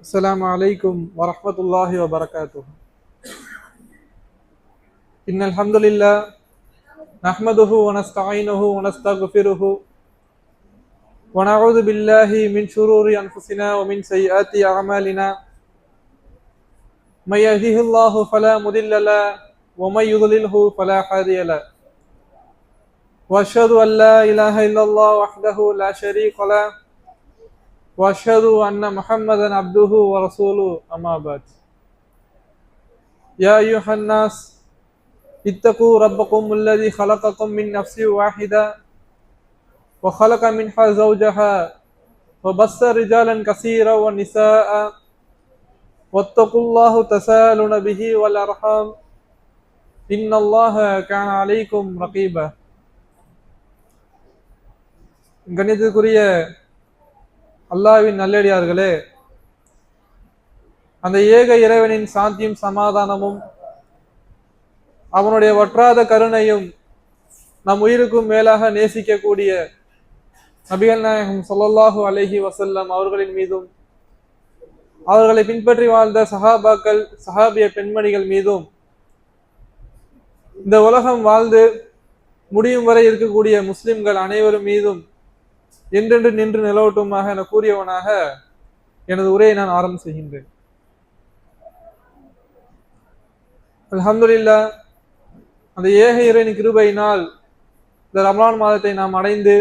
السلام عليكم ورحمة الله وبركاته. إن الحمد لله نحمده ونستعينه ونستغفره ونعوذ بالله من شرور أنفسنا ومن سيئات أعمالنا. من يهده الله فلا مضل له ومن يضلله فلا هادي له. وأشهد أن لا إله إلا الله وحده لا شريك له واشهد ان محمدا عبده ورسوله اما بعد يا ايها الناس اتقوا ربكم الذي خلقكم من نفس واحده وخلق منها زوجها وبث رجالا كثيرا ونساء واتقوا الله تسالون به والارحام ان الله كان عليكم رقيبا கணிதத்துக்குரிய அல்லாஹ்வின் நல்லடியார்களே அந்த ஏக இறைவனின் சாந்தியும் சமாதானமும் அவனுடைய வற்றாத கருணையும் நம் உயிருக்கும் மேலாக நேசிக்கக்கூடிய நபிகள் நாயகம் சொல்லல்லாஹு அலஹி வசல்லம் அவர்களின் மீதும் அவர்களை பின்பற்றி வாழ்ந்த சஹாபாக்கள் சஹாபிய பெண்மணிகள் மீதும் இந்த உலகம் வாழ்ந்து முடியும் வரை இருக்கக்கூடிய முஸ்லிம்கள் அனைவரும் மீதும் என்றென்று நின்று நிலவட்டுமாக என கூறியவனாக எனது உரையை நான் ஆரம்பம் செய்கின்றேன். அலமதுல்லா அந்த ஏக இறையின் கிருபையினால் இந்த ரமலான் மாதத்தை நாம் அடைந்து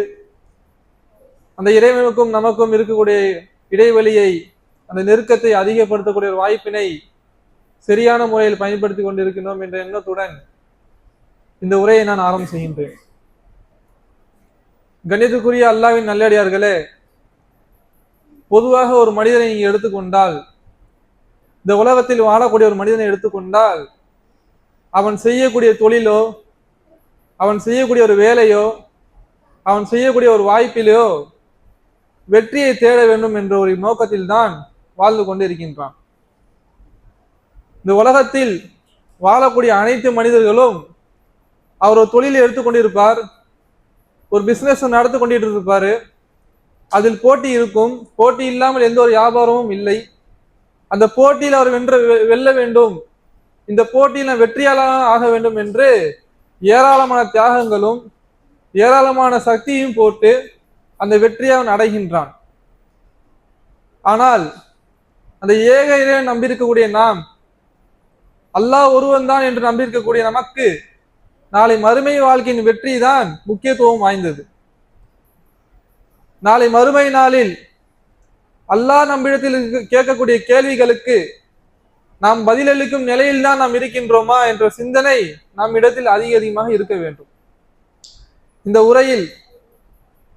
அந்த இறைவனுக்கும் நமக்கும் இருக்கக்கூடிய இடைவெளியை அந்த நெருக்கத்தை அதிகப்படுத்தக்கூடிய ஒரு வாய்ப்பினை சரியான முறையில் பயன்படுத்தி கொண்டிருக்கின்றோம் என்ற எண்ணத்துடன் இந்த உரையை நான் ஆரம்பம் செய்கின்றேன். கணிதத்துக்குரிய அல்லாவின் நல்லடியார்களே பொதுவாக ஒரு மனிதனை நீங்கள் எடுத்துக்கொண்டால் இந்த உலகத்தில் வாழக்கூடிய ஒரு மனிதனை எடுத்துக்கொண்டால் அவன் செய்யக்கூடிய தொழிலோ அவன் செய்யக்கூடிய ஒரு வேலையோ அவன் செய்யக்கூடிய ஒரு வாய்ப்பிலோ வெற்றியை தேட வேண்டும் என்ற ஒரு நோக்கத்தில் தான் வாழ்ந்து கொண்டிருக்கின்றான். இந்த உலகத்தில் வாழக்கூடிய அனைத்து மனிதர்களும் அவர் ஒரு தொழிலை எடுத்துக்கொண்டிருப்பார். ஒரு பிஸ்னஸ் நடத்தி கொண்டிட்டு இருப்பாரு அதில் போட்டி இருக்கும். போட்டி இல்லாமல் எந்த ஒரு வியாபாரமும் இல்லை. அந்த போட்டியில் அவர் வென்ற வெல்ல வேண்டும். இந்த போட்டியில் நான் வெற்றியாளராக ஆக வேண்டும் என்று ஏராளமான தியாகங்களும் ஏராளமான சக்தியும் போட்டு அந்த வெற்றியை அவன் அடைகின்றான். ஆனால் அந்த ஏக இறைவன் நம்பியிருக்கக்கூடிய நாம் அல்லாஹ் ஒருவன் தான் என்று நம்பியிருக்கக்கூடிய நமக்கு நாளை மறுமை வாழ்க்கையின் வெற்றி தான் முக்கியத்துவம் வாய்ந்தது. நாளை மறுமை நாளில் அல்லாஹ் நம்மிடத்தில் கேட்கக்கூடிய கேள்விகளுக்கு நாம் பதிலளிக்கும் நிலையில் தான் நாம் இருக்கின்றோமா என்ற சிந்தனை நம் இடத்தில் அதிக அதிகமாக இருக்க வேண்டும். இந்த உரையில்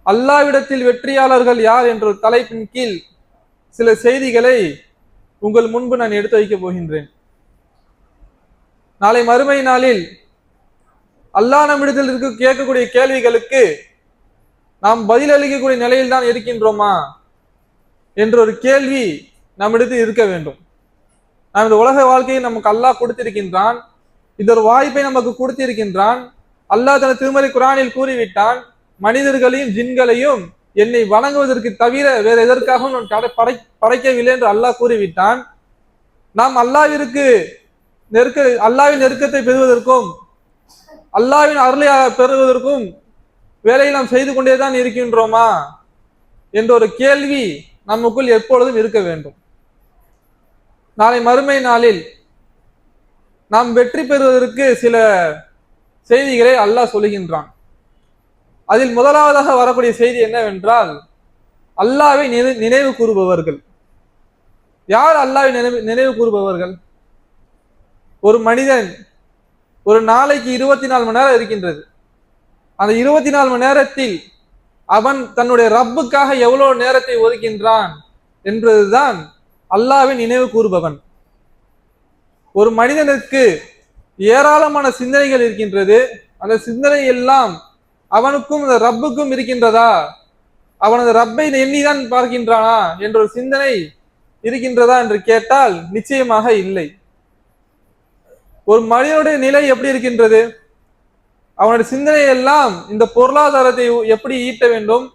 அல்லாவிடத்தில் வெற்றியாளர்கள் யார் என்ற தலைப்பின் கீழ் சில செய்திகளை உங்கள் முன்பு நான் எடுத்து வைக்கப் போகின்றேன். நாளை மறுமை நாளில் அல்லாஹ் நம்மிடத்தில் இருக்க கேட்கக்கூடிய கேள்விகளுக்கு நாம் பதிலளிக்கக்கூடிய நிலையில் தான் இருக்கின்றோமா என்ற ஒரு கேள்வி நம்மிடத்தில் இருக்க வேண்டும். நாம் இந்த உலக வாழ்க்கையை நமக்கு அல்லாஹ் கொடுத்திருக்கின்றான். இந்த ஒரு வாய்ப்பை நமக்கு கொடுத்திருக்கின்றான். அல்லாஹ் தன திருமறை குரானில் கூறிவிட்டான் மனிதர்களையும் ஜின்களையும் என்னை வணங்குவதற்கு தவிர வேற எதற்காகவும் நான் கடை- படை படைக்கவில்லை என்று அல்லாஹ் கூறிவிட்டான். நாம் அல்லாவிற்கு நெருக்க அல்லாவின் நெருக்கத்தை பெறுவதற்கும் அல்லாவின் அருளை பெறுவதற்கும் வேலையை நாம் செய்து கொண்டே தான் இருக்கின்றோமா என்ற ஒரு கேள்வி நமக்குள் எப்பொழுதும் இருக்க வேண்டும். நாளை மறுமை நாளில் நாம் வெற்றி பெறுவதற்கு சில செய்திகளை அல்லாஹ் சொல்லுகின்றான். அதில் முதலாவதாக வரக்கூடிய செய்தி என்னவென்றால் அல்லாவை நினைவு கூறுபவர்கள். யார் அல்லாவை நினைவு நினைவு கூறுபவர்கள்? ஒரு மனிதன் ஒரு நாளைக்கு இருபத்தி நாலு மணி நேரம் இருக்கின்றது. அந்த இருபத்தி நாலு மணி நேரத்தில் அவன் தன்னுடைய ரப்புக்காக எவ்வளவு நேரத்தை ஒதுக்கின்றான் என்பதுதான் அல்லாவின் நினைவு கூறுபவன். ஒரு மனிதனுக்கு ஏராளமான சிந்தனைகள் இருக்கின்றது. அந்த சிந்தனை எல்லாம் அவனுக்கும் அந்த ரப்புக்கும் இருக்கின்றதா? அவனது ரப்பை எண்ணிதான் பார்க்கின்றானா? என்ற ஒரு சிந்தனை இருக்கின்றதா என்று கேட்டால் நிச்சயமாக இல்லை. ஒரு மனிதனுடைய நிலை எப்படி இருக்கின்றது? அவனுடைய சிந்தனை எல்லாம் இந்த பொருளாதாரத்தை எப்படி ஈட்ட வேண்டும்?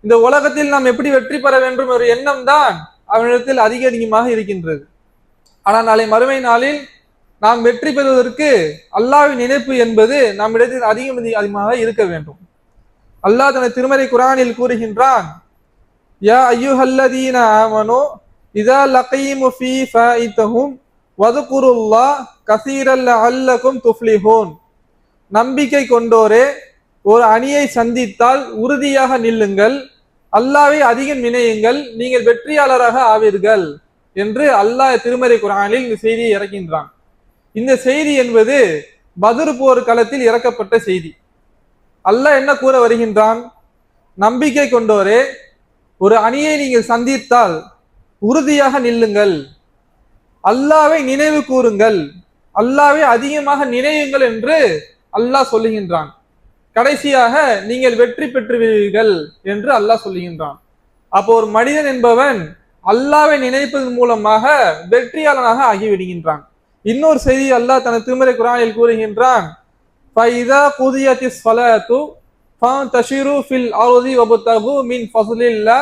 இந்த உலகத்தில் நாம் எப்படி வெற்றி பெற வேண்டும் ஒரு எண்ணம் தான் அவனிடத்தில் அதிக அதிகமாக இருக்கின்றது. ஆனால் நாளை மறுமை நாளில் நாம் வெற்றி பெறுவதற்கு அல்லாஹ்வின் நினைப்பு என்பது நம்மிடத்தில் அதிகம் அதிக- அதிகமாக இருக்க வேண்டும். அல்லாஹ் தனது திருமறை குரானில் கூறுகின்றான் யா ஐயுஹல்லதீன ஆமனோ இதா லகீமு ஃபீ ஃபாயித்தஹும் வதுகுருல்லா கசீரல்ல அல்லக்கும் துஃப்லிஹூன். நம்பிக்கை கொண்டோரே ஒரு அணியை சந்தித்தால் உறுதியாக நில்லுங்கள். அல்லாவை அதிகம் நினையுங்கள் நீங்கள் வெற்றியாளராக ஆவீர்கள் என்று அல்லாஹ் திருமறை குரானில் இந்த செய்தியை இறக்கின்றான். இந்த செய்தி என்பது பதுர் போர் களத்தில் இறக்கப்பட்ட செய்தி. அல்லாஹ் என்ன கூற வருகின்றான்? நம்பிக்கை கொண்டோரே ஒரு அணியை நீங்கள் சந்தித்தால் உறுதியாக நில்லுங்கள். அல்லாவை நினைவு கூறுங்கள். அல்லாவை அதிகமாக நினைவுங்கள் என்று அல்லாஹ் சொல்லுகின்றான். கடைசியாக நீங்கள் வெற்றி பெற்றுவீர்கள் என்று அல்லாஹ் சொல்லுகின்றான். அப்போ ஒரு மனிதன் என்பவன் அல்லாவை நினைப்பதன் மூலமாக வெற்றியாளனாக ஆகிவிடுகின்றான். இன்னொரு செய்தி அல்லாஹ் தனது திருமறை குரானில் கூறுகின்றான். ஃபைதா குதியத்தி ஸ்வலத்து தஷிரு ஃபில் அருதி வபுத்தகு மின் ஃபசுலில்லா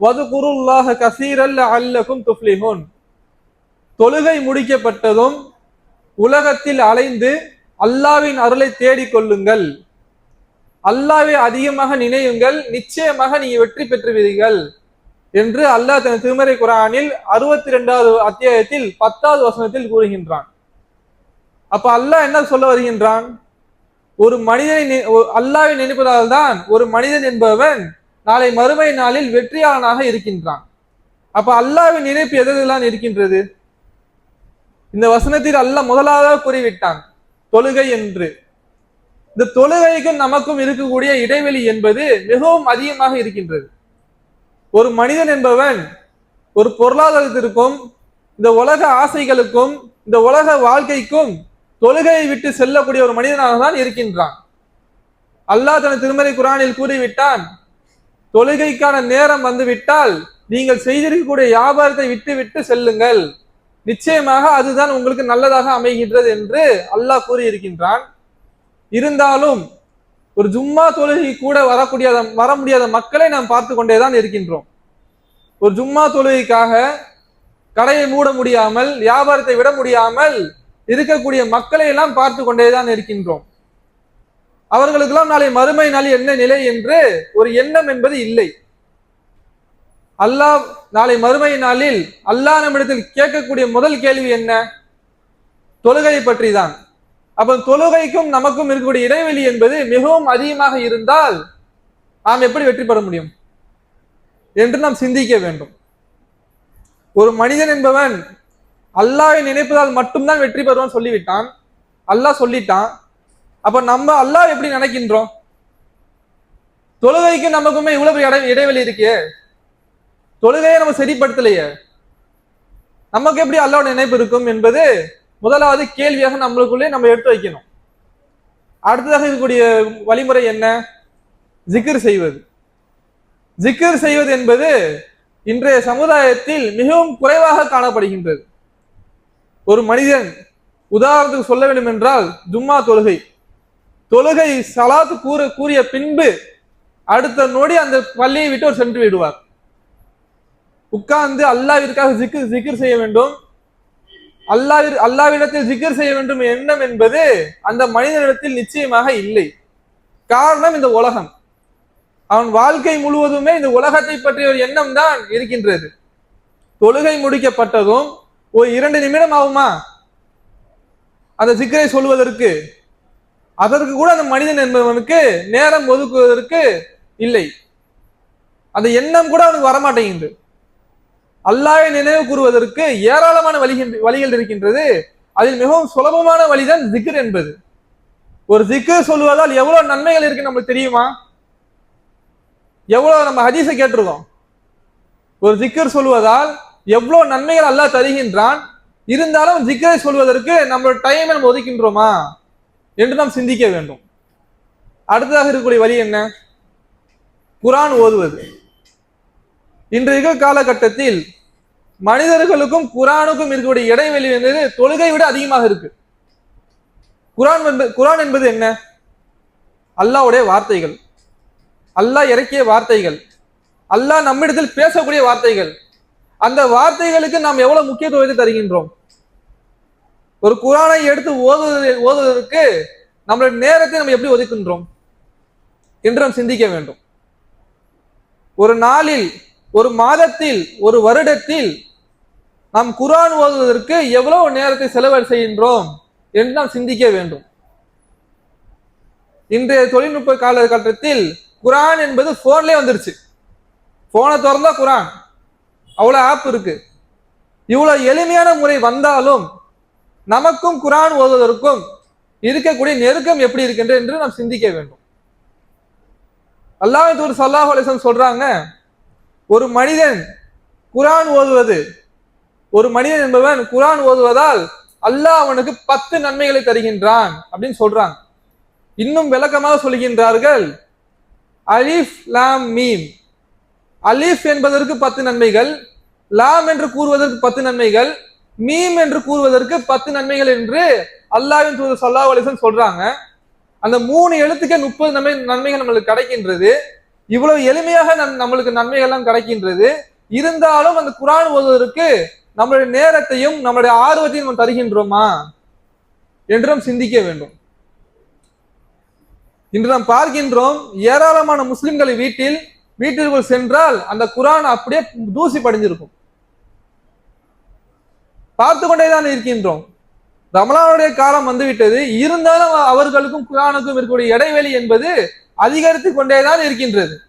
வதுகுருல்லாஹ கசீரல்ல அல்லக்கும் துஃப்லிஹுன். தொழுகை முடிக்கப்பட்டதும் உலகத்தில் அலைந்து அல்லாவின் அருளை தேடிக் கொள்ளுங்கள். அல்லாவை அதிகமாக நினையுங்கள் நிச்சயமாக நீங்க வெற்றி பெற்றுவீர்கள் என்று அல்லாஹ் தன் திருமறை குரானில் அறுபத்தி ரெண்டாவது அத்தியாயத்தில் பத்தாவது வசனத்தில் கூறுகின்றான். அப்ப அல்லாஹ் என்ன சொல்ல வருகின்றான்? ஒரு மனிதனை நி- ஒ- அல்லாவை நினைப்பதால் தான் ஒரு மனிதன் என்பவன் நாளை மறுமை நாளில் வெற்றியாளனாக இருக்கின்றான். அப்ப அல்லாவின் நினைப்பு எதெல்லாம் இருக்கின்றது? இந்த வசனத்தில் அல்ல முதலாவதாக கூறிவிட்டான் தொழுகை என்று. இந்த தொழுகைக்கும் நமக்கும் இருக்கக்கூடிய இடைவெளி என்பது மிகவும் அதிகமாக இருக்கின்றது. ஒரு மனிதன் என்பவன் ஒரு பொருளாதாரத்திற்கும் இந்த உலக ஆசைகளுக்கும் இந்த உலக வாழ்க்கைக்கும் தொழுகையை விட்டு செல்லக்கூடிய ஒரு மனிதனாக தான் இருக்கின்றான். அல்லாஹ் தனது திருமறை குரானில் கூறிவிட்டான் தொழுகைக்கான நேரம் வந்துவிட்டால் நீங்கள் செய்திருக்கக்கூடிய வியாபாரத்தை விட்டு விட்டு செல்லுங்கள். நிச்சயமாக அதுதான் உங்களுக்கு நல்லதாக அமைகின்றது என்று அல்லாஹ் கூறியிருக்கின்றான். இருந்தாலும் ஒரு ஜும்மா தொழுகை கூட வரக்கூடிய வர முடியாத மக்களை நாம் பார்த்து கொண்டேதான் இருக்கின்றோம். ஒரு ஜும்மா தொழுகைக்காக கடையை மூட முடியாமல் வியாபாரத்தை விட முடியாமல் இருக்கக்கூடிய மக்களை எல்லாம் பார்த்து கொண்டேதான் இருக்கின்றோம். அவர்களுக்கெல்லாம் நாளை மறுமை நாள் என்ன நிலை என்று ஒரு எண்ணம் என்பது இல்லை. அல்லாஹ் நாளை மறுமை நாளில் அல்லாஹ் நம்மிடத்தில் கேட்கக்கூடிய முதல் கேள்வி என்ன? தொழுகையை பற்றி தான் அப்ப தொழுகைக்கும் நமக்கும் இருக்கக்கூடிய இடைவெளி என்பது மிகவும் அதிகமாக இருந்தால் நாம் எப்படி வெற்றி பெற முடியும்? என்று நாம் சிந்திக்க வேண்டும். ஒரு மனிதன் என்பவன் அல்லாவை நினைப்பதால் மட்டும்தான் வெற்றி பெறுவான் சொல்லிவிட்டான். அல்லாஹ் சொல்லிட்டான். அப்ப நம்ம அல்லாஹ் எப்படி நினைக்கின்றோம்? தொழுகைக்கு நமக்குமே இவ்வளவு பெரிய இடைவெளி இருக்கே. தொழுகையை நம்ம சரிப்படுத்தலையே. நமக்கு எப்படி அல்லாவோட நினைப்பு இருக்கும் என்பது முதலாவது கேள்வியாக நம்மளுக்குள்ளே நம்ம எடுத்து வைக்கணும். அடுத்ததாக இருக்கக்கூடிய வழிமுறை என்ன? ஜிக்கர் செய்வது. ஜிக்கர் செய்வது என்பது இன்றைய சமுதாயத்தில் மிகவும் குறைவாக காணப்படுகின்றது. ஒரு மனிதன் உதாரணத்துக்கு சொல்ல வேண்டும் என்றால் ஜும்மா தொழுகை. தொழுகை சலாத்து கூற கூறிய பின்பு அடுத்த நொடி அந்த பள்ளியை விட்டு அவர் சென்று விடுவார். உட்கார்ந்து அல்லாவிற்காக ஜிக்ர் ஜிக்கிர் செய்ய வேண்டும். அல்லாவிற் அல்லாவிடத்தில் ஜிக்கர் செய்ய வேண்டும் எண்ணம் என்பது அந்த மனிதனிடத்தில் நிச்சயமாக இல்லை. காரணம் இந்த உலகம். அவன் வாழ்க்கை முழுவதுமே இந்த உலகத்தை பற்றிய ஒரு எண்ணம் தான் இருக்கின்றது. தொழுகை முடிக்கப்பட்டதும் ஒரு இரண்டு நிமிடம் ஆகுமா? அந்த சிக்கரை சொல்வதற்கு. அதற்கு கூட அந்த மனிதன் என்பவனுக்கு நேரம் ஒதுக்குவதற்கு இல்லை. அந்த எண்ணம் கூட அவனுக்கு வரமாட்டேங்குது. அல்லாவை நினைவு கூறுவதற்கு ஏராளமான வழிகின்ற வழிகள் இருக்கின்றது. அதில் மிகவும் சுலபமான வழிதான் ஜிக்ர் என்பது. ஒரு ஜிக்ர் சொல்வதால் எவ்வளவு நன்மைகள் இருக்கு நம்மளுக்கு தெரியுமா? எவ்வளவு நம்ம ஹதீஸை கேட்டிருக்கோம். ஒரு ஜிக்கர் சொல்வதால் எவ்வளவு நன்மைகள் அல்லாஹ் தருகின்றான். இருந்தாலும் ஜிக்கரை சொல்வதற்கு நம்மளோட டைமை நம்ம ஒதுக்கின்றோமா? என்று நாம் சிந்திக்க வேண்டும். அடுத்ததாக இருக்கக்கூடிய வழி என்ன? குரான் ஓதுவது. இன்றைய காலகட்டத்தில் மனிதர்களுக்கும் குரானுக்கும் இருக்கக்கூடிய இடைவெளி என்பது தொழுகை விட அதிகமாக இருக்கு. குரான் என்பது குரான் என்பது என்ன? அல்லாஹ்வுடைய வார்த்தைகள். அல்லாஹ் இறக்கிய வார்த்தைகள். அல்லாஹ் நம்மிடத்தில் பேசக்கூடிய வார்த்தைகள். அந்த வார்த்தைகளுக்கு நாம் எவ்வளவு முக்கியத்துவத்தை தருகின்றோம்? ஒரு குரானை எடுத்து ஓதுவது ஓதுவதற்கு நம்மளுடைய நேரத்தை நம்ம எப்படி ஒதுக்கின்றோம்? என்று நாம் சிந்திக்க வேண்டும். ஒரு நாளில் ஒரு மாதத்தில் ஒரு வருடத்தில் நாம் குரான் ஓதுவதற்கு எவ்வளவு நேரத்தை செலவு செய்கின்றோம் என்று நாம் சிந்திக்க வேண்டும். இன்றைய தொழில்நுட்ப காலகட்டத்தில் குரான் என்பது போன்லயே வந்துருச்சு. போனை திறந்தா குரான். அவ்வளவு ஆப் இருக்கு. இவ்வளவு எளிமையான முறை வந்தாலும் நமக்கும் குரான் ஓதுவதற்கும் இருக்கக்கூடிய நெருக்கம் எப்படி இருக்கின்றது என்று நாம் சிந்திக்க வேண்டும். அல்லாஹ் தூர் சல்லாஹ் அலிசன் சொல்றாங்க ஒரு மனிதன் குரான் ஓதுவது ஒரு மனிதன் என்பவன் குரான் ஓதுவதால் அல்லாஹ் அவனுக்கு பத்து நன்மைகளை தருகின்றான் அப்படின்னு சொல்றாங்க. இன்னும் விளக்கமாக சொல்கின்றார்கள் அலிஃப் லாம் மீம். அலிஃப் என்பதற்கு பத்து நன்மைகள் லாம் என்று கூறுவதற்கு பத்து நன்மைகள் மீம் என்று கூறுவதற்கு பத்து நன்மைகள் என்று அல்லாஹ்வின் தூது சல்லாஹ் அலிசன் சொல்றாங்க. அந்த மூணு எழுத்துக்கே முப்பது நன்மை நன்மைகள் நம்மளுக்கு கிடைக்கின்றது. இவ்வளவு எளிமையாக நம் நம்மளுக்கு நன்மைகள் எல்லாம் கிடைக்கின்றது. இருந்தாலும் அந்த குரான் ஓதுவதற்கு நம்மளுடைய நேரத்தையும் நம்மளுடைய ஆர்வத்தையும் நம்ம தருகின்றோமா? என்றும் சிந்திக்க வேண்டும். இன்று நாம் பார்க்கின்றோம் ஏராளமான முஸ்லிம்களை வீட்டில் வீட்டிற்குள் சென்றால் அந்த குரான் அப்படியே தூசி படிஞ்சிருக்கும். பார்த்து கொண்டேதான் இருக்கின்றோம். ரமலானுடைய காலம் வந்துவிட்டது. இருந்தாலும் அவர்களுக்கும் குரானுக்கும் இருக்கக்கூடிய இடைவெளி என்பது அதிகரித்து கொண்டேதான் இருக்கின்றது.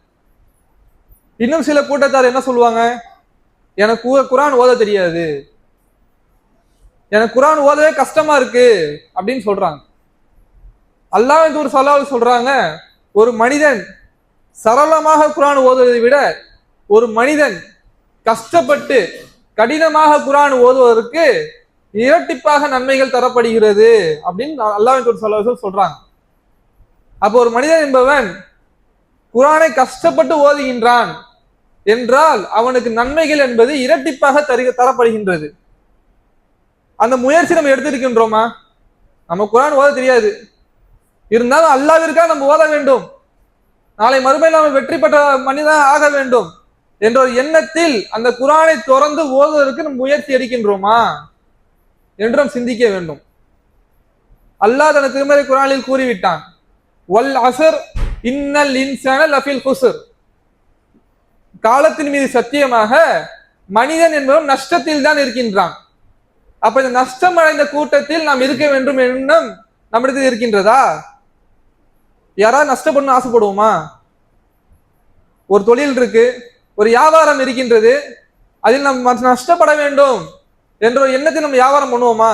இன்னும் சில கூட்டத்தார் என்ன சொல்லுவாங்க? எனக்கு குரான் ஓத தெரியாது. எனக்கு குரான் ஓதவே கஷ்டமா இருக்கு அப்படின்னு சொல்றாங்க. அல்லாஹ் ஒரு சலாவில் சொல்றாங்க ஒரு மனிதன் சரளமாக குரான் ஓதுவதை விட ஒரு மனிதன் கஷ்டப்பட்டு கடினமாக குரான் ஓதுவதற்கு இரட்டிப்பாக நன்மைகள் தரப்படுகிறது அப்படின்னு அல்லாஹ் ஒரு சலாவில் சொல்றாங்க. அப்போ ஒரு மனிதன் என்பவன் குரானை கஷ்டப்பட்டு ஓதுகின்றான் என்றால் அவனுக்கு நன்மைகள் என்பது இரட்டிப்பாக தரு தரப்படுகின்றது. அந்த முயற்சி நம்ம எடுத்திருக்கின்றோமா? நம்ம குரான் ஓத தெரியாது. இருந்தாலும் அல்லாவிற்காக நம்ம ஓத வேண்டும். நாளை மறுமையில் நம்ம வெற்றி பெற்ற மனிதன் ஆக வேண்டும் என்ற ஒரு எண்ணத்தில் அந்த குரானை தொடர்ந்து ஓதுவதற்கு நம்ம முயற்சி எடுக்கின்றோமா? என்று நாம் சிந்திக்க வேண்டும். அல்லாஹ் தனது திருமறை குரானில் கூறிவிட்டான் வல் அசர் இன்னல் இன்சான லஃபில் குசர். காலத்தின் மீது சத்தியமாக மனிதன் என்பவன் நஷ்டத்தில் தான் இருக்கின்றான். அப்ப இந்த நஷ்டம் அடைந்த கூட்டத்தில் நாம் இருக்க வேண்டும் எண்ணம் நம்மிடத்தில் இருக்கின்றதா? யாராவது நஷ்டப்படணும் ஆசைப்படுவோமா? ஒரு தொழில் இருக்கு ஒரு வியாபாரம் இருக்கின்றது அதில் நம்ம நஷ்டப்பட வேண்டும் என்ற ஒரு எண்ணத்தில் நம்ம வியாபாரம் பண்ணுவோமா?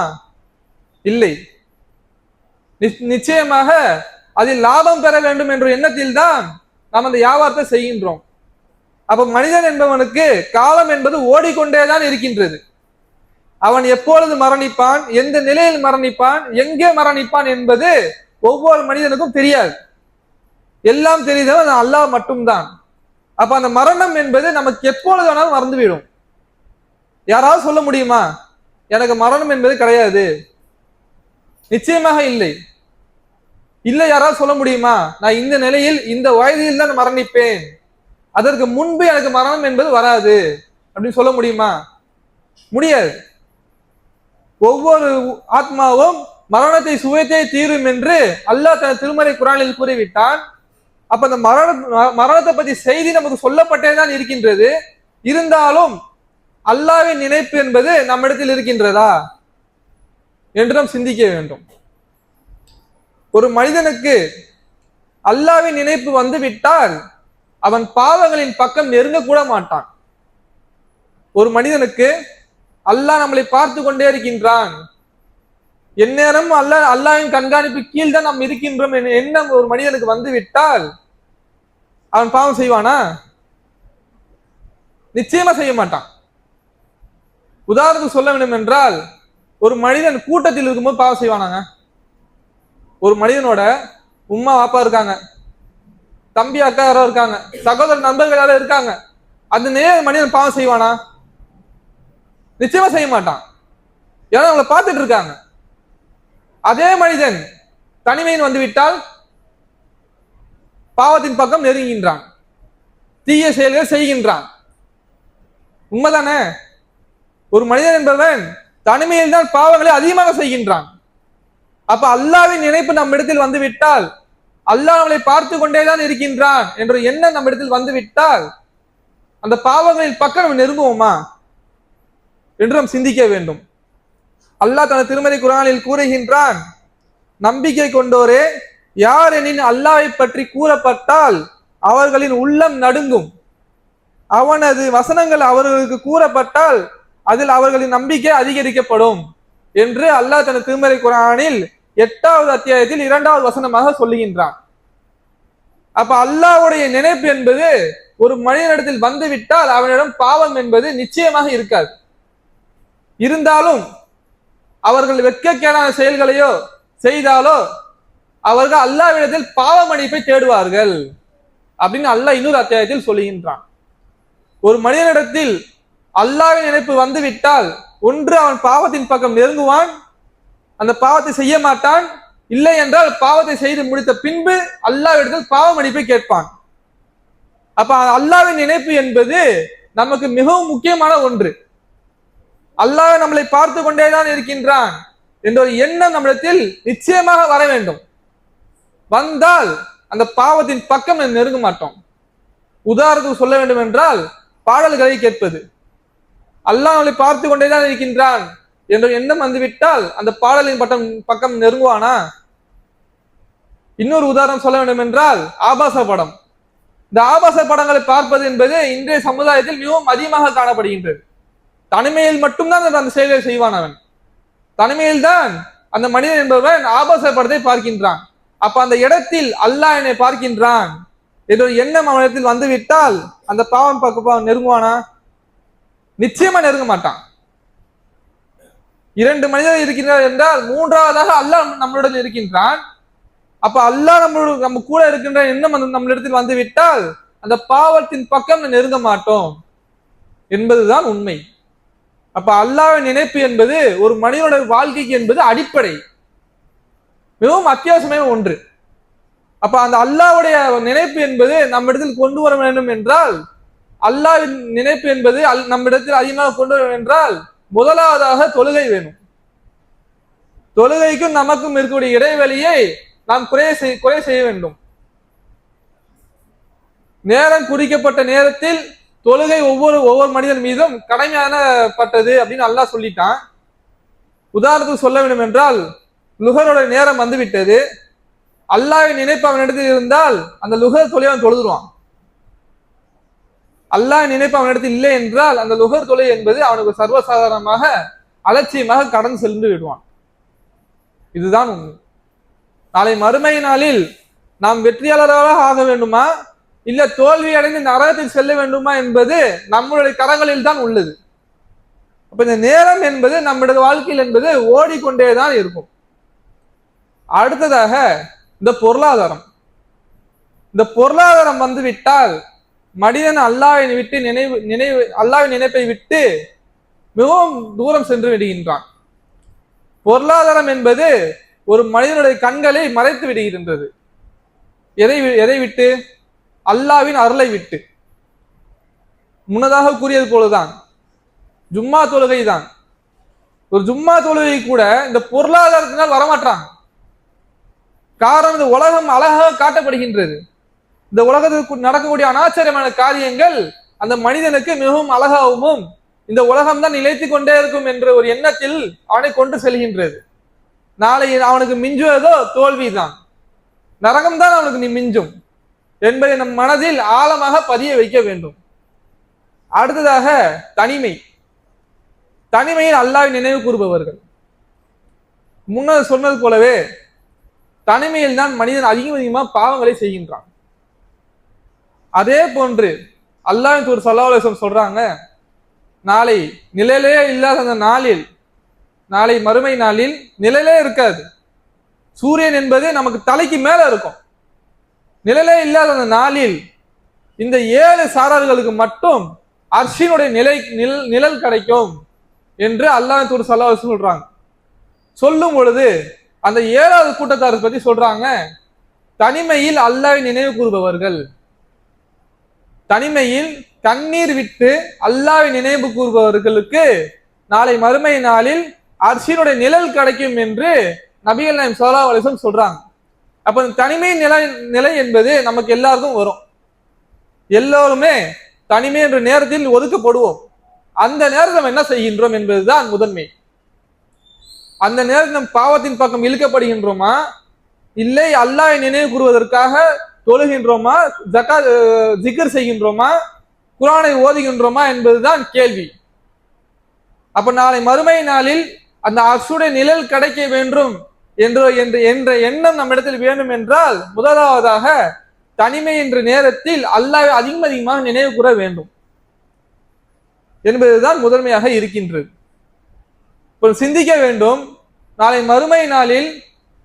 இல்லை. நிச்சயமாக அதில் லாபம் பெற வேண்டும் என்ற எண்ணத்தில் தான் நாம் அந்த வியாபாரத்தை செய்கின்றோம். அப்ப மனிதன் என்பவனுக்கு காலம் என்பது ஓடிக்கொண்டேதான் இருக்கின்றது. அவன் எப்பொழுது மரணிப்பான் எந்த நிலையில் மரணிப்பான் எங்கே மரணிப்பான் என்பது ஒவ்வொரு மனிதனுக்கும் தெரியாது. எல்லாம் தெரிந்தவன் அல்லாஹ் மட்டும்தான். அப்ப அந்த மரணம் என்பது நமக்கு எப்பொழுது வேணாலும் மறந்துவிடும். யாராவது சொல்ல முடியுமா? எனக்கு மரணம் என்பது கிடையாது. நிச்சயமாக இல்லை. இல்லை யாராவது சொல்ல முடியுமா? நான் இந்த நிலையில் இந்த வயதில் தான் மரணிப்பேன். அதற்கு முன்பு எனக்கு மரணம் என்பது வராது. அப்படின்னு சொல்ல முடியுமா? முடியாது. ஒவ்வொரு ஆத்மாவும் மரணத்தை சுவைத்தே தீரும் என்று அல்லாஹ் தன் திருமறை குரானில் கூறிவிட்டான். அப்ப அந்த மரண மரணத்தை பத்தி செய்தி நமக்கு சொல்லப்பட்டே தான் இருக்கின்றது. இருந்தாலும் அல்லாவின் நினைப்பு என்பது நம்மிடத்தில் இருக்கின்றதா? என்று நாம் சிந்திக்க வேண்டும். ஒரு மனிதனுக்கு அல்லாவின் நினைப்பு வந்து விட்டால் அவன் பாவங்களின் பக்கம் நெருங்க கூட மாட்டான். ஒரு மனிதனுக்கு அல்லாஹ் நம்மளை பார்த்து கொண்டே இருக்கின்றான். எந்நேரம் அல்லாஹ் அல்லாவின் கண்காணிப்பு கீழ் தான் நாம் இருக்கின்றோம் எண்ணம் ஒரு மனிதனுக்கு வந்து விட்டால் அவன் பாவம் செய்வானா? நிச்சயமா செய்ய மாட்டான். உதாரணத்துக்கு சொல்ல வேண்டும் என்றால் ஒரு மனிதன் கூட்டத்தில் இருக்கும்போது பாவம் செய்வானாங்க. ஒரு மனிதனோட உம்மா பாப்பா இருக்காங்க. தம்பி அக்கா யாரோ இருக்காங்க. சகோதர நண்பர்கள் யாரோ இருக்காங்க. அந்த நேர மனிதன் பாவம் செய்வானா? நிச்சயமா செய்ய மாட்டான். ஏன்னா அவங்கள பார்த்துட்டு இருக்காங்க. அதே மனிதன் தனிமையின் வந்து விட்டால் பாவத்தின் பக்கம் நெருங்குகின்றான். தீய செயல்கள் செய்கின்றான். உண்மைதானே? ஒரு மனிதன் என்பவன் தனிமையில் தான் பாவங்களை அதிகமாக செய்கின்றான். அப்ப அல்லாவின் நினைப்பு நம் இடத்தில் வந்து விட்டால் அல்லாஹ் அவளை பார்த்து கொண்டேதான் இருக்கின்றான் என்ற எண்ணம் நம்ம இடத்தில் வந்துவிட்டால் அந்த பாவங்களின் பக்கம் நம்ம நெருங்குவோமா என்று நாம் சிந்திக்க வேண்டும். அல்லாஹ் தனது திருமலை குரானில் கூறுகின்றான் நம்பிக்கை கொண்டோரே யார் எனின் அல்லாவை பற்றி கூறப்பட்டால் அவர்களின் உள்ளம் நடுங்கும். அவனது வசனங்கள் அவர்களுக்கு கூறப்பட்டால் அதில் அவர்களின் நம்பிக்கை அதிகரிக்கப்படும் என்று அல்லாஹ் தனது திருமறை குரானில் எட்டாவது அத்தியாயத்தில் இரண்டாவது வசனமாக சொல்லுகின்றான். அப்ப அல்லாஹ்வுடைய நினைப்பு என்பது ஒரு மனிதனிடத்தில் வந்துவிட்டால் அவனிடம் பாவம் என்பது நிச்சயமாக இருக்காது. இருந்தாலும் அவர்கள் வெட்கக்கேடான செயல்களையோ செய்தாலோ அவர்கள் அல்லாவிடத்தில் பாவ மன்னிப்பை தேடுவார்கள் அப்படின்னு அல்லாஹ் இன்னொரு அத்தியாயத்தில் சொல்லுகின்றான். ஒரு மனிதனிடத்தில் அல்லாவின் நினைப்பு வந்துவிட்டால் ஒன்று அவன் பாவத்தின் பக்கம் நெருங்குவான் அந்த பாவத்தை செய்ய மாட்டான். இல்லை என்றால் பாவத்தை செய்து முடித்த பின்பு அல்லாவிடத்தில் பாவ மன்னிப்பை கேட்பான். அப்ப அல்லாவின் நினைப்பு என்பது நமக்கு மிகவும் முக்கியமான ஒன்று. அல்லாஹ் நம்மளை பார்த்து கொண்டேதான் இருக்கின்றான் என்ற ஒரு எண்ணம் நம்மிடத்தில் நிச்சயமாக வர வேண்டும். வந்தால் அந்த பாவத்தின் பக்கம் நெருங்க மாட்டோம். உதாரணத்துக்கு சொல்ல வேண்டும் என்றால் பாடல்களை கேட்பது. அல்லாஹ் நம்மளை பார்த்து கொண்டேதான் இருக்கின்றான். என்ற எண்ணம் வந்துவிட்டால் அந்த பாடலின் பட்டம் பக்கம் நெருங்குவானா? இன்னொரு உதாரணம் சொல்ல வேண்டும் என்றால் ஆபாச படம். இந்த ஆபாச படங்களை பார்ப்பது என்பது இன்றைய சமுதாயத்தில் மிகவும் அதிகமாக காணப்படுகின்றது. தனிமையில் மட்டும்தான் அந்த செயலை செய்வான் அவன். தனிமையில் தான் அந்த மனிதன் என்பவன் ஆபாச படத்தை பார்க்கின்றான். அப்ப அந்த இடத்தில் அல்லாஹ் என்னை பார்க்கின்றான் என்ற எண்ணம் அவனிடத்தில் வந்துவிட்டால் அந்த பாவம் பக்கம் நெருங்குவானா? நிச்சயமா நெருங்க மாட்டான். இரண்டு மனிதர் இருக்கின்றார் என்றால் மூன்றாவதாக அல்லாஹ் நம்மளுடன் இருக்கின்றான். அப்ப அல்லாஹ் நம்மளோட நம்ம கூட இருக்கின்ற எண்ணம் அந்த நம்மளிடத்தில் வந்து விட்டால் அந்த பாவத்தின் பக்கம் நெருங்க மாட்டோம் என்பதுதான் உண்மை. அப்ப அல்லாவின் நினைப்பு என்பது ஒரு மனிதனுடைய வாழ்க்கைக்கு என்பது அடிப்படை. மிகவும் அத்தியாவசியமான ஒன்று. அப்ப அந்த அல்லாஹ்வுடைய நினைப்பு என்பது நம்மிடத்தில் கொண்டு வர வேண்டும் என்றால் அல்லாவின் நினைப்பு என்பது அல்- நம்மிடத்தில் அதிகமாக கொண்டு வர வேண்டும் என்றால் முதலாவதாக தொழுகை வேணும். தொழுகைக்கும் நமக்கும் இருக்கக்கூடிய இடைவெளியை நாம் குறை செய் குறை செய்ய வேண்டும். நேரம் குறிக்கப்பட்ட நேரத்தில் தொழுகை ஒவ்வொரு ஒவ்வொரு மனிதன் மீதும் கடமையானப்பட்டது அப்படின்னு அல்லாஹ் சொல்லிட்டான். உதாரணத்துக்கு சொல்ல வேண்டும் என்றால் லுகரோட நேரம் வந்துவிட்டது. அல்லாவின் நினைப்பு அவனிடத்தில் இருந்தால் அந்த லுகர் தொழில் அவன் தொழுதுருவான். அல்லாஹ் நினைப்பு அவனிடத்தில் இல்லை என்றால் அந்த லுகர் தொலை என்பது அவனுக்கு சர்வசாதாரணமாக அலட்சியமாக கடந்து சென்று விடுவான். இதுதான் உண்மை. நாளை மறுமை நாளில் நாம் வெற்றியாளர்களாக ஆக வேண்டுமா? இல்ல தோல்வி அடைந்து நரகத்தில் செல்ல வேண்டுமா என்பது நம்மளுடைய கரங்களில் தான் உள்ளது. அப்ப இந்த நேரம் என்பது நம்முடைய வாழ்க்கையில் என்பது ஓடிக்கொண்டே தான் இருக்கும். அடுத்ததாக இந்த பொருளாதாரம். இந்த பொருளாதாரம் வந்து விட்டால் மனிதன் அல்லாவை விட்டு நினைவு நினைவு அல்லாவின் நினைப்பை விட்டு மிகவும் தூரம் சென்று விடுகின்றான். பொருளாதாரம் என்பது ஒரு மனிதனுடைய கண்களை மறைத்து விடுகின்றது. எதை வி- எதை விட்டு? அல்லாவின் அருளை விட்டு. முன்னதாக கூறியது போலதான். ஜும்மா தொழுகை தான். ஒரு ஜும்மா தொழுகை கூட இந்த பொருளாதாரத்தினால் வரமாட்டாங்க காரணம் இந்த உலகம் அழகாக காட்டப்படுகின்றது. இந்த உலகத்துக்கு நடக்கக்கூடிய அனாச்சரியமான காரியங்கள் அந்த மனிதனுக்கு மிகவும் அழகாகவும் இந்த உலகம் தான் நிலைத்து கொண்டே இருக்கும் என்ற ஒரு எண்ணத்தில் அவனை கொண்டு செல்கின்றது. நாளை அவனுக்கு மிஞ்சுவதோ தோல்விதான். நரகம் தான் அவனுக்கு நீ மிஞ்சும் என்பதை நம் மனதில் ஆழமாக பதிய வைக்க வேண்டும். அடுத்ததாக தனிமை. தனிமையில் அல்லாஹ் நினைவு கூறுபவர்கள். முன்னர் சொன்னது போலவே தனிமையில் தான் மனிதன் அதிகம் அதிகமாக பாவங்களை செய்கின்றான். அதே போன்று அல்லாஹ் ஒரு சல்லாஹம் சொல்றாங்க நாளை நிழலே இல்லாத அந்த நாளில் நாளை மறுமை நாளில் நிழலே இருக்காது. சூரியன் என்பது நமக்கு தலைக்கு மேல இருக்கும். நிழலே இல்லாத அந்த நாளில் இந்த ஏழு சாரர்களுக்கு மட்டும் அர்ஷினுடைய நிலை நில் நிழல் கிடைக்கும் என்று அல்லாஹ் தூர் சல்லாஹ் சொல்றாங்க. சொல்லும் பொழுது அந்த ஏழாவது கூட்டத்தாரை பத்தி சொல்றாங்க தனிமையில் அல்லாஹ் நினைவு கூறுபவர்கள் தனிமையில் கண்ணீர் விட்டு அல்லாவை நினைவு கூறுபவர்களுக்கு நாளை மறுமை நாளில் அர்ஷினுடைய நிழல் கிடைக்கும் என்று நபிகள் நாயம் சல்லா அலிசம் சொல்றாங்க. அப்ப தனிமை நிலை நிலை என்பது நமக்கு எல்லாருக்கும் வரும். எல்லோருமே தனிமை என்ற நேரத்தில் ஒதுக்கப்படுவோம். அந்த நேரத்தில் நம்ம என்ன செய்கின்றோம் என்பதுதான் முதன்மை. அந்த நேரத்தில் நம் பாவத்தின் பக்கம் இழுக்கப்படுகின்றோமா? இல்லை அல்லாஹை நினைவு கூறுவதற்காக தொழுகின்றோமா? ஜக்கா ஜிகர் செய்கின்றோமா? குரானை ஓதுகின்றோமா என்பதுதான் கேள்வி. அப்ப நாளை மறுமை நாளில் அந்த அசுடைய நிழல் கிடைக்க வேண்டும் என்ற என்ற என்ற எண்ணம் நம்மிடத்தில் வேண்டும் என்றால் முதலாவதாக தனிமை என்ற நேரத்தில் அல்லாஹ் அதிகம் அதிகமாக நினைவு கூற வேண்டும் என்பதுதான் முதன்மையாக இருக்கின்றது. இப்போ சிந்திக்க வேண்டும். நாளை மறுமை நாளில்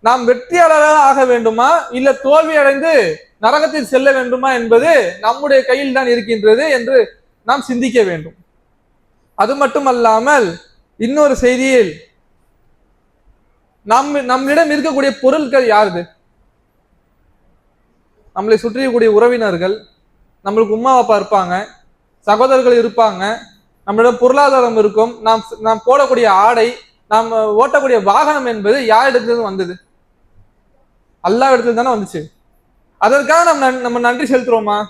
நாம் வெற்றியாளராக ஆக வேண்டுமா? இல்ல தோல்வி அடைந்து நரகத்தில் செல்ல வேண்டுமா என்பது நம்முடைய கையில் தான் இருக்கின்றது என்று நாம் சிந்திக்க வேண்டும். அது மட்டுமல்லாமல் இன்னொரு செய்தியில் நம் நம்மிடம் இருக்கக்கூடிய பொருட்கள் யாருது? நம்மளை சுற்றியக்கூடிய உறவினர்கள் நம்மளுக்கு உமா அப்பா இருப்பாங்க சகோதரர்கள் இருப்பாங்க நம்மளிடம் பொருளாதாரம் இருக்கும் நாம் நாம் போடக்கூடிய ஆடை நாம் ஓட்டக்கூடிய வாகனம் என்பது யார் இடத்துல வந்தது? எல்லா இடத்துல தானே வந்துச்சு. அதற்காக நம்ம நன்- நம்ம நன்றி செலுத்துறோமா?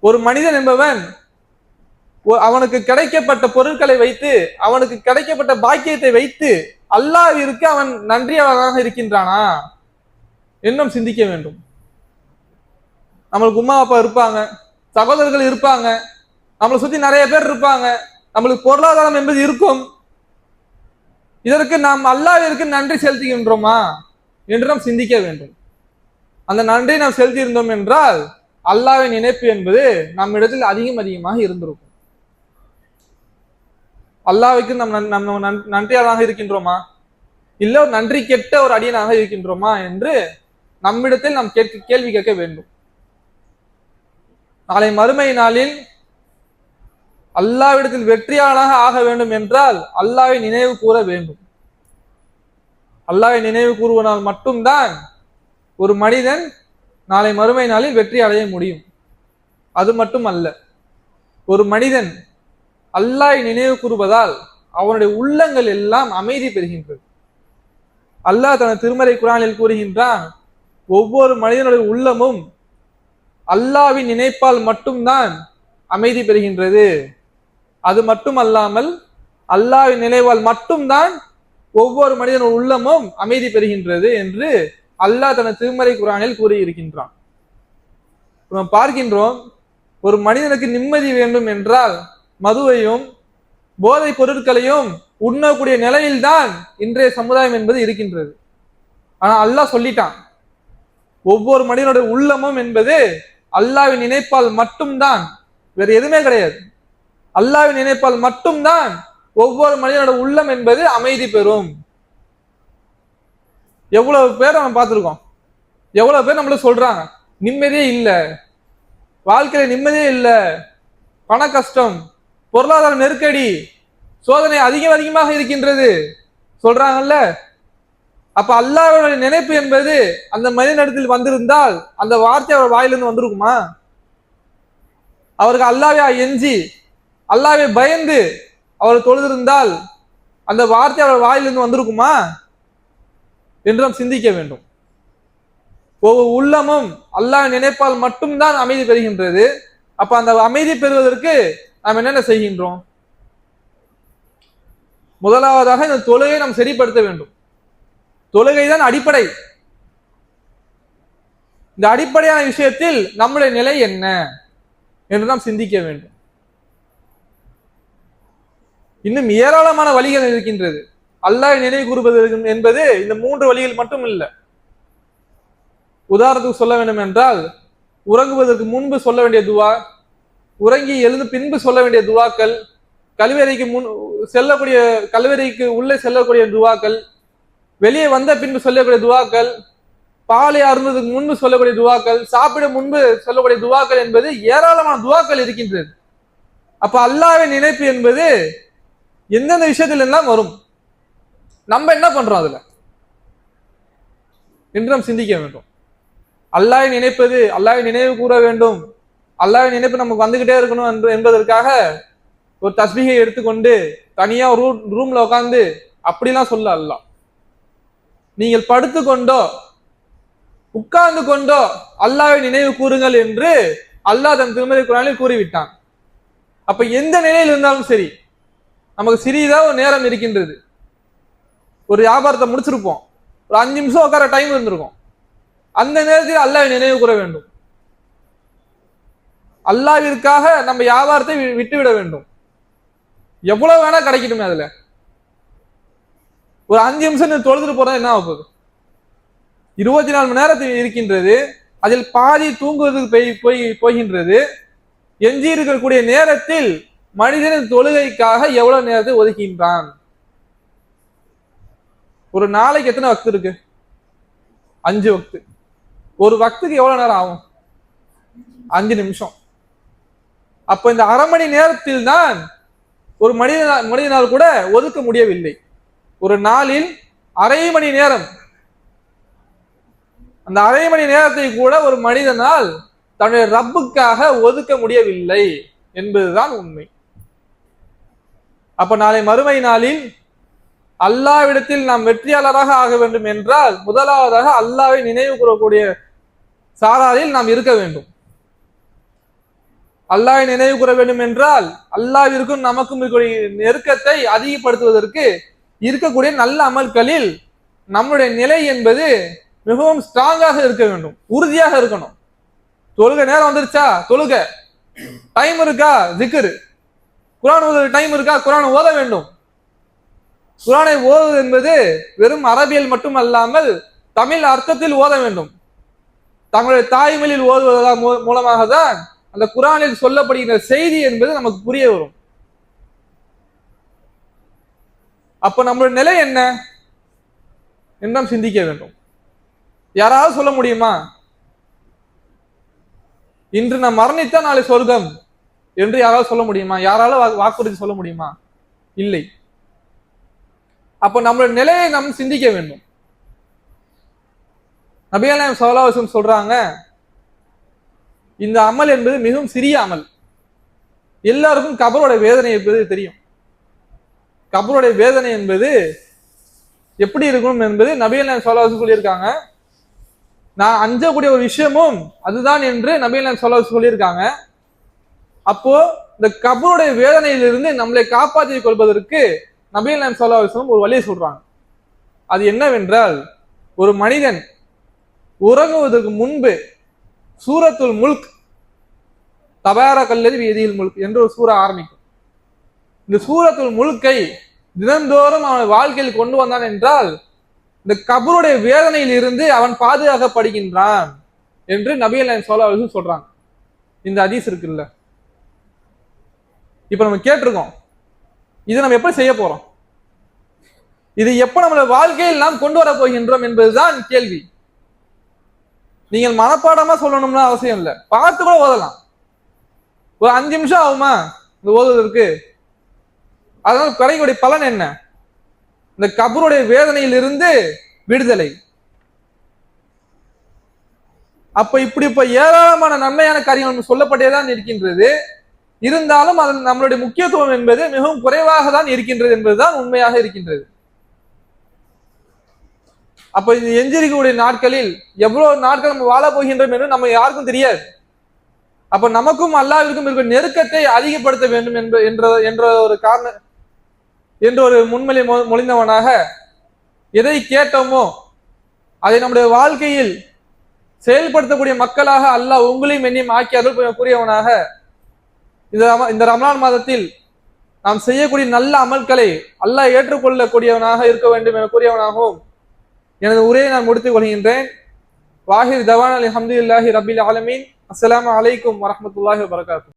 ஒரு மனிதன் என்பவன் அவனுக்கு கிடைக்கப்பட்ட பொருட்களை வைத்து அவனுக்கு கிடைக்கப்பட்ட பாக்கியத்தை வைத்து அல்லாவிற்கு அவன் நன்றியவனாக இருக்கின்றானா? இன்னும் சிந்திக்க வேண்டும். நம்மளுக்கு உமா அப்பா இருப்பாங்க. சகோதரர்கள் இருப்பாங்க. நம்மளை சுத்தி நிறைய பேர் இருப்பாங்க. நம்மளுக்கு பொருளாதாரம் என்பது இருக்கும். இதற்கு நாம் அல்லாவிற்கு நன்றி செலுத்துகின்றோமா? என்று நாம் சிந்திக்க வேண்டும். அந்த நன்றி நாம் செலுத்தியிருந்தோம் என்றால் அல்லாஹ்வின் நினைப்பு என்பது நம்மிடத்தில் அதிகம் அதிகமாக இருந்திருக்கும். அல்லாவுக்கு நம் நன்- நம்ம நன்றியாளராக இருக்கின்றோமா? இல்ல ஒரு நன்றி கெட்ட ஒரு அடியனாக இருக்கின்றோமா என்று நம்மிடத்தில் நாம் கேட்க கேள்வி கேட்க வேண்டும். நாளை மறுமை நாளில் அல்லாவிடத்தில் வெற்றியாளனாக ஆக வேண்டும் என்றால் அல்லாவை நினைவு கூற வேண்டும். அல்லாவை நினைவு கூறுவனால் மட்டும்தான் ஒரு மனிதன் நாளை மறுமை நாளில் வெற்றி அடைய முடியும். அது மட்டும் அல்ல ஒரு மனிதன் அல்லாஹ் நினைவு கூறுவதால் அவனுடைய உள்ளங்கள் எல்லாம் அமைதி பெறுகின்றது. அல்லாஹ் தனது திருமறை குரானில் கூறுகின்றான் ஒவ்வொரு மனிதனுடைய உள்ளமும் அல்லாஹ்வின் நினைப்பால் மட்டும்தான் அமைதி பெறுகின்றது. அது மட்டுமல்லாமல் அல்லாஹ்வின் நினைவால் மட்டும்தான் ஒவ்வொரு மனிதனுடைய உள்ளமும் அமைதி பெறுகின்றது என்று அல்லாஹ் தனது திருமறை குரானில் கூறியிருக்கின்றான். நாம் பார்க்கின்றோம் ஒரு மனிதனுக்கு நிம்மதி வேண்டும் என்றால் மதுவையும் போதைப் பொருட்களையும் உண்ணக்கூடிய நிலையில்தான் இன்றைய சமுதாயம் என்பது இருக்கின்றது. ஆனா அல்லாஹ் சொல்லிட்டான் ஒவ்வொரு மனிதனுடைய உள்ளமும் என்பது அல்லாஹ்வின் நினைப்பால் மட்டும்தான் வேற எதுவுமே கிடையாது. அல்லாஹ்வின் நினைப்பால் மட்டும்தான் ஒவ்வொரு மனிதனோட உள்ளம் என்பது அமைதி பெறும். எவ்வளவு பேர் நம்ம பார்த்துருக்கோம். எவ்வளவு பேர் நம்மள சொல்றாங்க. நிம்மதியே இல்லை. வாழ்க்கையில நிம்மதியே இல்லை. பண கஷ்டம் பொருளாதார நெருக்கடி சோதனை அதிகம் அதிகமாக இருக்கின்றது. சொல்றாங்கல்ல? அப்ப அல்லாஹ்வுடைய நினைப்பு என்பது அந்த மனிதனிடத்தில் வந்திருந்தால் அந்த வார்த்தை அவர் வாயிலிருந்து வந்திருக்குமா? அவருக்கு அல்லாவே எஞ்சி அல்லாவே பயந்து அவர் தொழுதிருந்தால் அந்த வார்த்தை அவர் வாயிலிருந்து வந்திருக்குமா? என்று நாம் சிந்திக்க வேண்டும். ஒவ்வொரு உள்ளமும் அல்லாஹ் நினைப்பால் மட்டும்தான் அமைதி பெறுகின்றது. அப்ப அந்த அமைதி பெறுவதற்கு நாம் என்னென்ன செய்கின்றோம்? முதலாவதாக இந்த தொழுகை நாம் சரிப்படுத்த வேண்டும். தொழுகை தான் அடிப்படை. இந்த அடிப்படையான விஷயத்தில் நம்முடைய நிலை என்ன என்று நாம் சிந்திக்க வேண்டும். இன்னும் ஏராளமான வழிகள் இருக்கின்றது. அல்லாஹ் நினைவு கூறுவது என்பது இந்த மூன்று வழிகள் மட்டும் இல்லை உதாரணத்துக்கு சொல்ல வேண்டும் என்றால் உறங்குவதற்கு முன்பு சொல்ல வேண்டிய துவா உறங்கி எழுந்து பின்பு சொல்ல வேண்டிய துவாக்கள் கல்வியறைக்கு முன் செல்லக்கூடிய கல்வியறைக்கு உள்ளே செல்லக்கூடிய துவாக்கள் வெளியே வந்த பின்பு சொல்லக்கூடிய துவாக்கள் பாலை அருந்ததுக்கு முன்பு சொல்லக்கூடிய துவாக்கள் சாப்பிட முன்பு சொல்லக்கூடிய துவாக்கள் என்பது ஏராளமான துவாக்கள் இருக்கின்றது. அப்ப அல்லாவின் நினைப்பு என்பது எந்தெந்த விஷயத்துல எல்லாம் வரும்? நம்ம என்ன பண்றோம் அதுல? என்று நாம் சிந்திக்க வேண்டும். அல்லாஹை நினைப்பது அல்லாஹ்வை நினைவு கூற வேண்டும். அல்லாஹ் நினைப்பு நமக்கு வந்துகிட்டே இருக்கணும் என்று என்பதற்காக ஒரு தஸ்பீகை எடுத்துக்கொண்டு தனியா ஒரு ரூம்ல உட்காந்து அப்படிலாம் சொல்ல அல்லாஹ். நீங்கள் படுத்துக்கொண்டோ உட்கார்ந்து கொண்டோ அல்லாவை நினைவு கூறுங்கள் என்று அல்லாஹ் தன் திருமதி குரானில் கூறிவிட்டான். அப்ப எந்த நிலையில் இருந்தாலும் சரி நமக்கு சிறிதா ஒரு நேரம் இருக்கின்றது. ஒரு வியாபாரத்தை முடிச்சிருப்போம். ஒரு அஞ்சு நிமிஷம் உட்கார டைம் இருந்திருக்கும். அந்த நேரத்தில் அல்லாஹ் நினைவு கூற வேண்டும். அல்லாவிற்காக நம்ம வியாபாரத்தை வி- விட்டுவிட வேண்டும். எவ்வளவு வேணா கிடைக்கட்டுமே அதுல. ஒரு அஞ்சு நிமிஷம் நீ தொழுதுட்டு போறது என்ன ஆகும் இருபத்தி நாலு மணி நேரத்தில் இருக்கின்றது அதில் பாதி தூங்குவதற்கு போய் போய் போகின்றது. எஞ்சி இருக்கக்கூடிய நேரத்தில் மனிதனின் தொழுகைக்காக எவ்வளவு நேரத்தை ஒதுக்கின்றான்? ஒரு நாளைக்கு எத்தனை வக்து இருக்கு? அஞ்சு வக்து. ஒரு வக்துக்கு எவ்வளவு நேரம் ஆகும்? அஞ்சு நிமிஷம். அப்ப இந்த அரை மணி நேரத்தில் தான் ஒரு மனித மனிதனால் கூட ஒதுக்க முடியவில்லை. ஒரு நாளில் அரை மணி நேரம். அந்த அரை மணி நேரத்தை கூட ஒரு மனிதனால் தன்னுடைய ரப்புக்காக ஒதுக்க முடியவில்லை என்பதுதான் உண்மை. அப்ப நாளை மறுமை நாளில் அல்லாவிடத்தில் நாம் வெற்றியாளராக ஆக வேண்டும் என்றால் முதலாவதாக அல்லாவை நினைவு கூறக்கூடிய சாராரில் நாம் இருக்க வேண்டும். அல்லாவை நினைவு கூற வேண்டும் என்றால் அல்லாவிற்கும் நமக்கும் இருக்கக்கூடிய நெருக்கத்தை அதிகப்படுத்துவதற்கு இருக்கக்கூடிய நல்ல அமல்களில் நம்முடைய நிலை என்பது மிகவும் ஸ்ட்ராங்காக இருக்க வேண்டும். உறுதியாக இருக்கணும். தொழுக நேரம் வந்துருச்சா? தொழுக. டைம் இருக்கா? ஜிக்கரு குரான் ஓத டைம் இருக்கா? குரான் ஓத வேண்டும். குரானை ஓதுவது என்பது வெறும் அரபியல் மட்டும் அல்லாமல் தமிழ் அர்த்தத்தில் ஓத வேண்டும். தங்களுடைய தாய்மொழியில் ஓதுவதா மூ- மூலமாக தான் அந்த குரானில் சொல்லப்படுகிற செய்தி என்பது நமக்கு புரிய வரும். அப்ப நம்மளுடைய நிலை என்ன? என்றும் சிந்திக்க வேண்டும். யாராவது சொல்ல முடியுமா? இன்று நான் மரணித்தா நாளை சொர்க்கம் என்று யாராவது சொல்ல முடியுமா? யாரால வா- வாக்குறுதி சொல்ல முடியுமா? இல்லை. அப்போ நம்மளுடைய நிலையை நாம் சிந்திக்க வேண்டும். நபியல்லாம் சோலாவசம் சொல்றாங்க இந்த அமல் என்பது மிகவும் சிறிய அமல். எல்லாருக்கும் கபரோட வேதனை என்பது தெரியும். கபரோட வேதனை என்பது எப்படி இருக்கும் என்பது நபியல்லாம் சோலாவசம் சொல்லியிருக்காங்க. நான் அஞ்சக்கூடிய ஒரு விஷயமும் அதுதான் என்று நபியல்லாம் சோலாவசம் சொல்லியிருக்காங்க. அப்போ இந்த கபருடைய வேதனையிலிருந்து நம்மளை காப்பாற்றிக் கொள்வதற்கு நபியல்லாம் சோலாவசம் ஒரு வழியை சொல்றாங்க. அது என்னவென்றால் ஒரு மனிதன் உறங்குவதற்கு முன்பு சூரத்துல் முல்க் தபார கல்லது வீதியில் முல்க் என்று ஒரு சூறா ஆரம்பிக்கும். இந்த சூரத்துல் முழுக்கை தினந்தோறும் அவன் வாழ்க்கையில் கொண்டு வந்தான் என்றால் இந்த கபருடைய வேதனையில் இருந்து அவன் பாதுகாக்கப்படுகின்றான் என்று நபியல் சோழ அவர்கள் சொல்றாங்க. இந்த ஹதீஸ் இருக்குல்ல? இப்ப நம்ம கேட்டிருக்கோம். இது நம்ம எப்படி செய்ய போறோம்? இது எப்ப நம்மளோட வாழ்க்கையில் நாம் கொண்டு வர போகின்றோம் என்பதுதான் கேள்வி. நீங்கள் மனப்பாடமா சொல்லணும்னு அவசியம் இல்லை. பார்த்து கூட ஓதலாம். ஒரு அஞ்சு நிமிஷம் ஆகுமா? இந்த ஓதுவதற்கு. அதனால கிடைக்கக்கூடிய பலன் என்ன? இந்த கபருடைய வேதனையிலிருந்து விடுதலை. அப்ப இப்படி இப்ப ஏராளமான நன்மையான காரியங்கள் சொல்லப்பட்டே தான் இருக்கின்றது. இருந்தாலும் அதன் நம்மளுடைய முக்கியத்துவம் என்பது மிகவும் குறைவாக தான் இருக்கின்றது என்பதுதான் உண்மையாக இருக்கின்றது. அப்ப இந்த எஞ்சிருக்கக்கூடிய நாட்களில் எவ்வளவு நாட்கள் நம்ம வாழ போகின்றோம் என்று நம்ம யாருக்கும் தெரியாது. அப்ப நமக்கும் அல்லாவிற்கும் இருக்கிற நெருக்கத்தை அதிகப்படுத்த வேண்டும் என்ப என்ற என்ற ஒரு காரண என்ற ஒரு முன்மொழி மொ- மொழிந்தவனாக எதை கேட்டோமோ அதை நம்முடைய வாழ்க்கையில் செயல்படுத்தக்கூடிய மக்களாக அல்லாஹ் உங்களையும் என்னையும் ஆக்கி அருள் புரியவனாக இந்த இந்த ரமலான் மாதத்தில் நாம் செய்யக்கூடிய நல்ல அமல்களை அல்லாஹ் ஏற்றுக்கொள்ளக்கூடியவனாக இருக்க வேண்டும் என கூறியவனாகவும் எனது உரையை நான் முடித்துக் கொள்கின்றேன். வாஹிர் தவான் அலி ஹம்துல்லாஹி ரபில் ஆலமீன். அஸ்லாம் அலைக்கும் வரஹ்மத்துல்லாஹி வரகாத்து